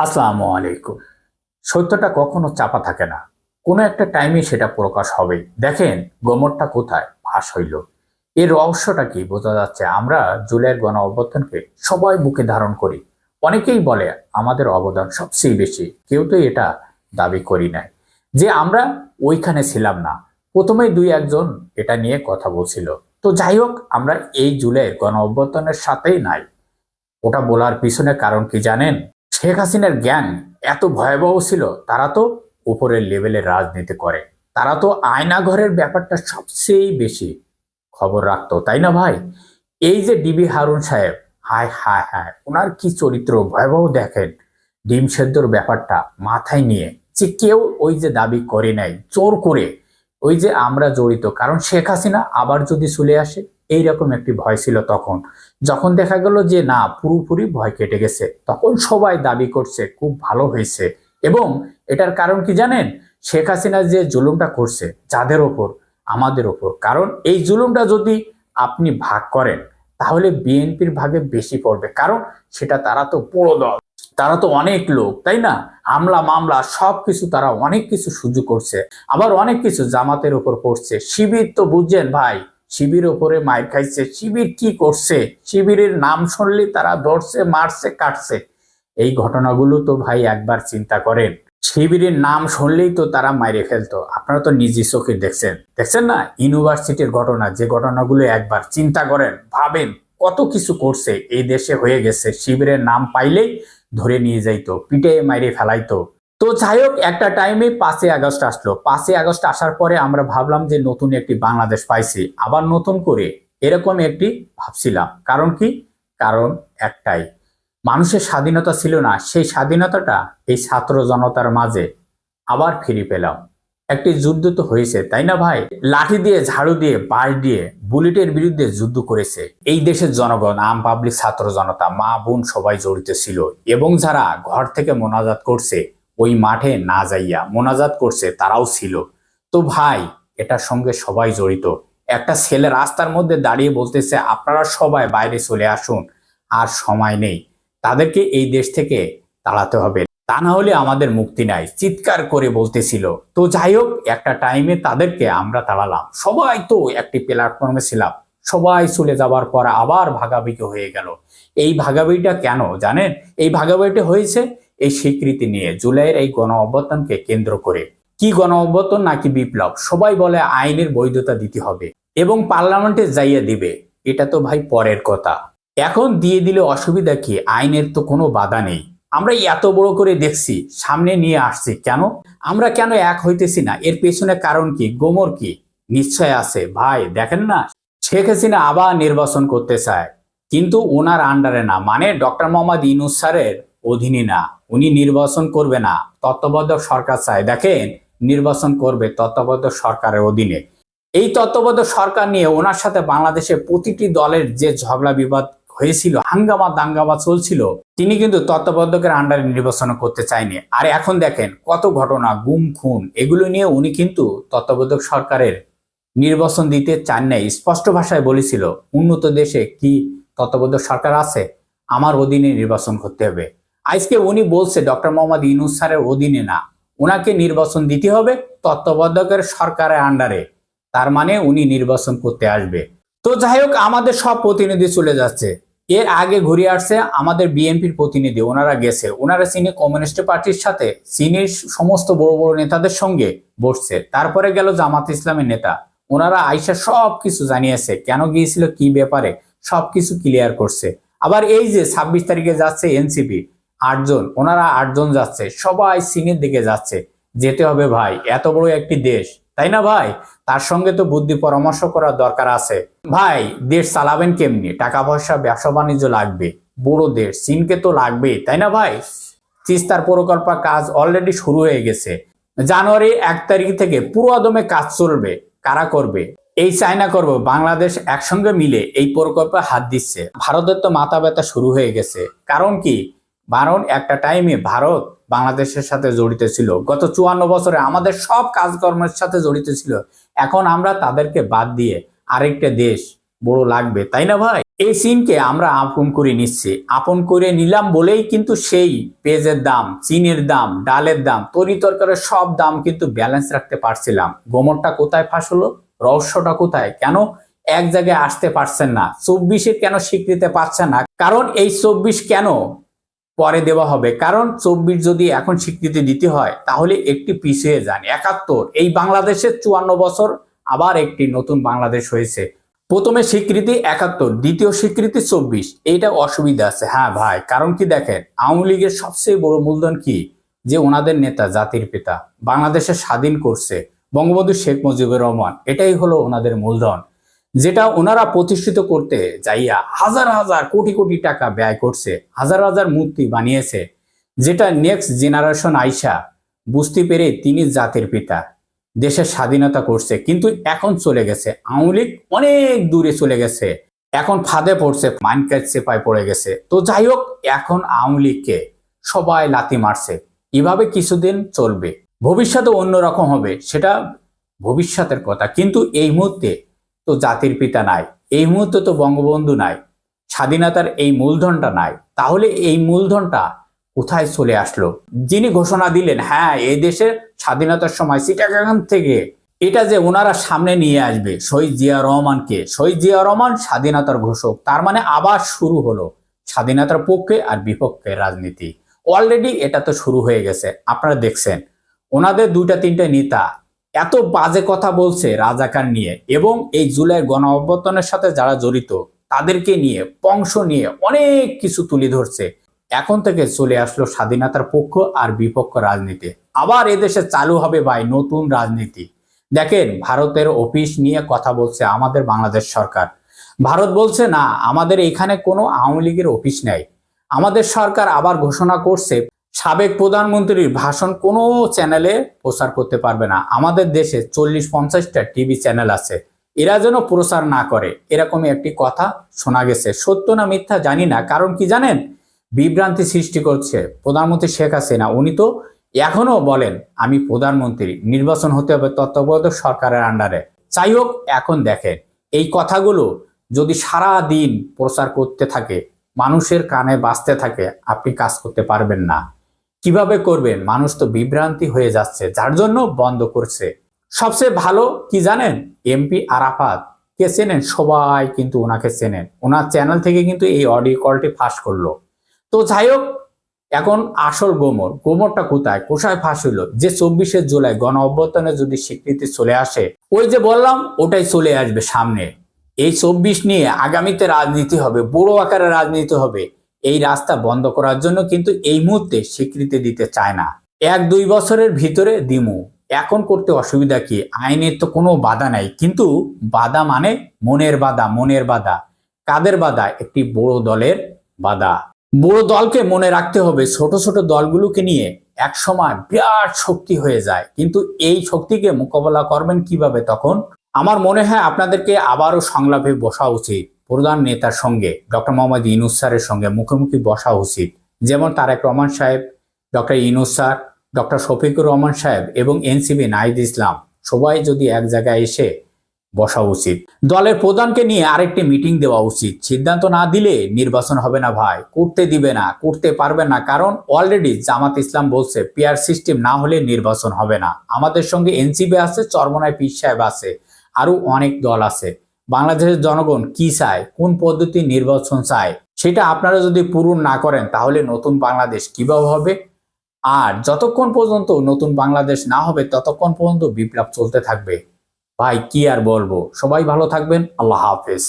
আসসালামু আলাইকুম। সত্যটা কখনো চাপা থাকে না। কোনো একটা টাইমে সেটা প্রকাশ হবে। দেখেন, গোমরটা কোথায়? ফাঁস হইল। এর রহস্যটা কি? বোঝা যাচ্ছে আমরা জুলাইয়ের গণ অভ্যর্থনকে সবাই বুকে ধারণ করি। অনেকেই বলে, আমাদের অবদান সবচেয়ে বেশি। কেউ তো এটা দাবি করি নাই। যে আমরা ওইখানে ছিলাম না। প্রথমেই দুই একজন এটা নিয়ে কথা বলছিল। তো যাই হোক, আমরা এই জুলাইয়ের গণ অভ্যর্থনের সাথেই নাই। ওটা বলার পিছনে কারণ কি জানেন? শেখ হাসিনার জ্ঞান এত ভয়াবহ ছিল, তারা তো উপরের লেভেলে রাজনীতি করে। তারা তো আয়নাঘরের ব্যাপারটা সবচেয়ে বেশি খবর রাখতো, তাই না ভাই? এই যে ডিবি হারুন সাহেব, হায় হায় হায়, ওনার কি চরিত্র ভয়াবহ দেখেন? ডিম সেদ্ধর ব্যাপারটা মাথায় নিয়ে, যে কেউ ওই যে দাবি করে নাই চোর করে, ওই যে আমরা জড়িত, কারণ শেখ হাসিনা আবার যদি চলে আসে এইরকম একটি ভয় ছিল তখন। যখন দেখা গেল যে, না, পুরোপুরি ভয় কেটে গেছে, তখন সবাই দাবি করছে, খুব ভালো হয়েছে। এবং এটার কারণ কি জানেন? শেখ হাসিনা যে জুলুমটা করছে, যাদের ওপর? আমাদের ওপর। কারণ এই জুলুমটা যদি আপনি ভাগ করেন, তাহলে বিএনপির ভাগে বেশি পড়বে। কারণ সেটা তারা তো বড় দল। তারা তো অনেক লোক, তাই না? হামলা, মামলা সব কিছু তারা অনেক কিছু সুযোগ করছে। আবার অনেক কিছু জামাতের উপর পড়ছে শিবির তো বুঝছেন ভাই শিবির ওপরে মায়ের খাইছে। শিবির কি করছে? শিবিরের নাম শুনলে তারা ধরছে, মারছে, কাটছে। এই ঘটনাগুলো তো ভাই একবার চিন্তা করেন। শিবিরের নাম শুনলেই তো তারা মাইরে ফেলতো। আপনারা তো নিজে চোখে দেখছেন। দেখছেন না? ইউনিভার্সিটির ঘটনা, যে ঘটনাগুলো একবার চিন্তা করেন, ভাবেন কত কিছু করছে। এই দেশে হয়ে গেছে। শিবিরের নাম পাইলেই ধরে নিয়ে যাইতো, পিটে মাইরে ফেলাইতো। তো যাই হোক একটা টাইমে পাঁচই আগস্ট আসলো। পাঁচই আগস্ট আসার পরে আমরা ভাবলাম যে নতুন একটি বাংলাদেশ পাইছি। আবার নতুন করে এরকম একটি ভাবছিলাম। কারণ কি? কারণ একটাই, মানুষের স্বাধীনতা ছিল না। সেই স্বাধীনতাটা এই ছাত্র জনতার মাঝে আবার ফিরে পেলাম। একটি যুদ্ধ তো হয়েছে, তাই না ভাই? লাঠি দিয়ে, ঝাড়ু দিয়ে, বাঁশ দিয়ে, বুলেটের বিরুদ্ধে যুদ্ধ করেছে। এই দেশের জনগণ, আম, পাবলিক, ছাত্র জনতা, মা, বোন সবাই জড়িত ছিল। এবং যারা ঘর থেকে মোনাজাত করছে ওই মাঠে না যাইয়া মোনাজাত করছে, তারাও ছিল। তো ভাই, এটার সঙ্গে সবাই জড়িত। একটা ছেলে রাস্তার মধ্যে দাঁড়িয়ে বলতেছে, আপনারা সবাই বাইরে চলে আসুন, আর সময় নেই। তাদেরকে এই দেশ থেকে তাড়াতে হবে। তা না হলে আমাদের মুক্তি নাই। চিৎকার করে বলতেছিল। তো যাই হোক, একটা টাইমে তাদেরকে আমরা তাড়ালাম। সবাই তো একটি প্ল্যাটফর্মে ছিলাম। সবাই চলে যাবার পর আবার ভাগাভাগি হয়ে গেল। এই ভাগাভাগিটা কেন, জানেন? এই ভাগাভাগিটা হয়েছে এই স্বীকৃতি নিয়ে জুলাইয়ের এই গণ অভ্যর্থনকে কেন্দ্র করে। কি গণ অভ্যর্থন নাকি বিপ্লব? সবাই বলে আইনের বৈধতা দিতে হবে এবং পার্লামেন্টে যাইয়া দিবে। এটা তো ভাই পরের কথা। এখন দিয়ে দিলে অসুবিধা কি? আইনের তো কোনো বাধা নেই। আমরা এত বড় করে দেখছি, সামনে নিয়ে আসছি কেন? আমরা কেন এক হইতেছি না? এর পেছনে কারণ কি? গোমর কি? নিশ্চয় আছে। ভাই, দেখেন না? শেখ হাসিনা আবার নির্বাচন করতে চায়। কিন্তু ওনার আন্ডারে না। মানে ডক্টর মোহাম্মদ ইনুস স্যারের অধীনে না। উনি নির্বাচন করবে না। তত্ত্বাবধায়ক সরকার চায়। দেখেন, নির্বাচন করবে তত্ত্বাবধায়ক সরকারের অধীনে। এই তত্ত্বাবধায়ক সরকার নিয়ে ওনার সাথে বাংলাদেশের প্রতিটি দলের যে ঝগড়া বিবাদ হয়েছিল, হাঙ্গামা দাঙ্গামা চলছিল, তিনি কিন্তু তত্ত্বাবধায়কের আন্ডারে নির্বাচন করতে চায়নি। আর এখন দেখেন, কত ঘটনা, গুম, খুন, এগুলো নিয়ে উনি কিন্তু তত্ত্বাবধায়ক সরকারের নির্বাচন দিতে চান নাই। স্পষ্ট ভাষায় বলেছিল, উন্নত দেশে কি তত্ত্বাবধায়ক সরকার আছে? আমার অধীনে নির্বাচন করতে হবে। আজকে উনি বলছে, ডক্টর মোহাম্মদ ইনুস স্যারের অধীনে না। ওনাকে নির্বাচন দিতে হবে তত্ত্বাবধায়কের সরকারের আন্ডারে তার মানে উনি নির্বাচন করতে আসবে। তো যাই হোক, আমাদের সব প্রতিনিধি চলে যাচ্ছে। এর আগে ঘুরে আসছে আমাদের বিএনপির প্রতিনিধি, ওনারা গেছে। ওনারা চীনে কমিউনিস্ট পার্টির সাথে চীনের সমস্ত বড় বড় নেতাদের সঙ্গে বসছে। তারপরে গেল জামাত ইসলামের নেতা। ওনারা আইসা সব কিছু জানিয়েছে, কেন গিয়েছিল, কি ব্যাপারে সব কিছু ক্লিয়ার করছে। আবার এই যে ছাব্বিশ তারিখে যাচ্ছে এনসিপি। আটজন, ওনারা আটজন যাচ্ছে, সবাই চীনের দিকে যাচ্ছে। যেতে হবে ভাই, এত বড় একটি দেশ, তাই না ভাই? তার সঙ্গে তো বুদ্ধি পরামর্শ করার দরকার আছে। ভাই, দেশ চালাবেন কেমনি? টাকা পয়সা ব্যবসা বাণিজ্য লাগবে, বড় দেশ চীনকে তো লাগবেই, তাই না ভাই? তিস্তার প্রকল্প কাজ অলরেডি শুরু হয়ে গেছে। জানুয়ারি এক তারিখ থেকে পুরো আদমে কাজ চলবে, কারা করবে? এই চায়না করব, বাংলাদেশ একসঙ্গে মিলে এই প্রকল্পে হাত দিচ্ছে। ভারতের তো মাথা ব্যথা শুরু হয়ে গেছে। কারণ কি? কারণ একটা টাইমে ভারত বাংলাদেশের সাথে জড়িত ছিল। গত চুয়ান্ন বছরে আমাদের সব কাজকর্মের সাথে জড়িত ছিল। এখন আমরা তাদেরকে বাদ দিয়ে আরেকটা দেশ বড় লাগবে, তাই না ভাই? এই সিনকে আমরা আপন করে নিচ্ছি। আপন করে নিলাম বলেই কিন্তু সেই পেঁয়াজের দাম, চিনের দাম, ডালের দাম, তরি তরকারির সব দাম কিন্তু ব্যালেন্স রাখতে পারছিলাম। গোমরটা কোথায় ফাঁস হলো রহস্যটা কোথায়? কেন এক জায়গায় আসতে পারছেন না? চব্বিশে কেন স্বীকৃতি পাচ্ছেন না? কারণ এই চব্বিশ কেন পরে দেওয়া হবে। কারণ চব্বিশ যদি এখন স্বীকৃতি দিতে হয়, তাহলে একটি পিছিয়ে যান। একাত্তর, এই বাংলাদেশের চুয়ান্ন বছর আবার একটি নতুন বাংলাদেশ হয়েছে। প্রথমে স্বীকৃতি একাত্তর, দ্বিতীয় স্বীকৃতি চব্বিশ। এইটা অসুবিধা আছে। হ্যাঁ ভাই, কারণ কি দেখেন, আওয়ামী লীগের সবচেয়ে বড় মূলধন কি? যে ওনাদের নেতা, জাতির পিতা। বাংলাদেশে স্বাধীন করছে বঙ্গবন্ধু শেখ মুজিবুর রহমান। এটাই হলো ওনাদের মূলধন। যেটা ওনারা প্রতিষ্ঠিত করতে যাইয়া হাজার হাজার কোটি কোটি টাকা ব্যয় করছে, হাজার হাজার মূর্তি বানিয়েছে, যেটা নেক্সট জেনারেশন আইসা বুঝতে পেরে তিনি জাতির পিতা, দেশের স্বাধীনতা করছে, কিন্তু এখন চলে গেছে, আওয়ামী অনেক দূরে চলে গেছে, এখন ফাঁদে পড়ছে মাইনকাজ চেপায় পড়ে গেছে। তো যাই হোক, এখন আওয়ামী লীগকে সবাই লাথি মারছে, এভাবে কিছুদিন চলবে। ভবিষ্যতে অন্যরকম হবে, সেটা ভবিষ্যতের কথা। কিন্তু এই মুহূর্তে তো জাতির পিতা নাই। এই মুহূর্তে তো বঙ্গবন্ধু নাই। স্বাধীনতার এই মূলধনটা নাই। তাহলে এই মূলধনটা কোথায় চলে আসলো? যিনি ঘোষণা দিলেন হ্যাঁ এই দেশের স্বাধীনতার সময় সিটাগান থেকে এটা যে ওনারা সামনে নিয়ে আসবে, শহীদ জিয়া রহমানকে। শহীদ জিয়া রহমান স্বাধীনতার ঘোষক। তার মানে আবার শুরু হলো স্বাধীনতার পক্ষে আর বিপক্ষে রাজনীতি। অলরেডি এটা তো শুরু হয়ে গেছে। আপনারা দেখছেন, ওনাদের দুইটা তিনটা নেতা এত বাজে কথা বলছে রাজাকার নিয়ে এবং এই জুলাই গণ অভ্যর্থনের সাথে যারা জড়িত, তাদেরকে নিয়ে, বংশ নিয়ে অনেক কিছু তুলে ধরছে। এখন থেকে চলে আসলো স্বাধীনতার পক্ষ আর বিপক্ষ রাজনীতি। আবার এদেশে চালু হবে ভাই নতুন রাজনীতি। দেখেন, ভারতের অফিস নিয়ে কথা বলছে আমাদের বাংলাদেশ সরকার। ভারত বলছে, না, আমাদের এখানে কোনো আওয়ামী লীগের অফিস নেই। আমাদের সরকার আবার ঘোষণা করছে সাবেক প্রধানমন্ত্রীর ভাষণ কোনো চ্যানেলে প্রচার করতে পারবে না। আমাদের দেশে চল্লিশ পঞ্চাশটা টিভি চ্যানেল আছে। এরা যেন প্রচার না করে। এরকমই একটি কথা শোনা গেছে। সত্য না মিথ্যা জানি না। কারণ কি জানেন? বিভ্রান্তি সৃষ্টি করছে প্রধানমন্ত্রী শেখ হাসিনা। উনি তো এখনও বলেন, আমি প্রধানমন্ত্রী, নির্বাচন হতে হবে তত্ত্বাবধায়ক সরকারের আন্ডারে যাই হোক, এখন দেখেন, এই কথাগুলো যদি সারা দিন প্রচার করতে থাকে, মানুষের কানে বাঁচতে থাকে, আপনি কাজ করতে পারবেন না। কীভাবে করবেন মানুষ তো বিভ্রান্তি হয়ে যাচ্ছে, যার জন্য বন্ধ করছে। সবচেয়ে ভালো কি জানেন? এমপি আরাফাত। কে চেনেন? সবাই কিন্তু ওনাকে চেনেন। ওনার চ্যানেল থেকে কিন্তু এই অডিও কলটি ফাঁস করল। তো যাই হোক, এখন আসল গোমর। গোমরটা কোথায়? কোথায় ফাঁস হইল? যে চব্বিশে জুলাই গণ অভ্যর্থনে যদি স্বীকৃতি চলে আসে, ওই যে বললাম, ওটাই চলে আসবে সামনে। এই চব্বিশ নিয়ে আগামীতে রাজনীতি হবে, বড় আকারে রাজনীতি হবে। এই রাস্তা বন্ধ করার জন্য কিন্তু এই মুহূর্তে স্বীকৃতি দিতে চায় না। এক দুই বছরের ভিতরে দিমু। এখন করতে অসুবিধা কি? আইনের তো কোনো বাধা নাই। কিন্তু বাধা মানে মনের বাধা মনের বাধা। কাদের বাধা? একটি বড় দলের বাধা। বড় দলকে মনে রাখতে হবে, ছোট ছোট দলগুলোকে নিয়ে এক সময় বিরাট শক্তি হয়ে যায়। কিন্তু এই শক্তিকে মোকাবেলা করবেন কীভাবে তখন? আমার মনে হয় আপনাদেরকে আবারও সংলাপে বসা উচিত। প্রধান নেতার সঙ্গে, ডক্টর মোহাম্মদ ইনুস স্যারের সঙ্গে মুখোমুখি বসা উচিত। যেমন Tarique Rahman Saheb, doctor Yunus sir, doctor Shafiqur Rahman Saheb এবং এনসিবি নাহিদ ইসলাম, সবাই যদি এক জায়গায় এসে বসা উচিত। দলের প্রধানকে নিয়ে আরেকটি মিটিং দেওয়া উচিত। সিদ্ধান্ত না দিলে নির্বাচন হবে না ভাই, করতে দিবে না, করতে পারবে না, কারণ অলরেডি জামাত ইসলাম বলছে পিয়ার সিস্টেম না হলে নির্বাচন হবে না। আমাদের সঙ্গে এনসিবি আছে, চরমনায় পীর সাহেব আছে, আরও অনেক দল আছে। বাংলাদেশের জনগণ কি চায়? কোন পদ্ধতি নির্বাচন চায়? সেটা আপনারা যদি পূরণ না করেন, তাহলে নতুন বাংলাদেশ কীভাবে হবে? আর যতক্ষণ পর্যন্ত নতুন বাংলাদেশ না হবে, ততক্ষণ পর্যন্ত বিপ্লব চলতে থাকবে। ভাই, কি আর বলব? সবাই ভালো থাকবেন। আল্লাহ হাফেজ।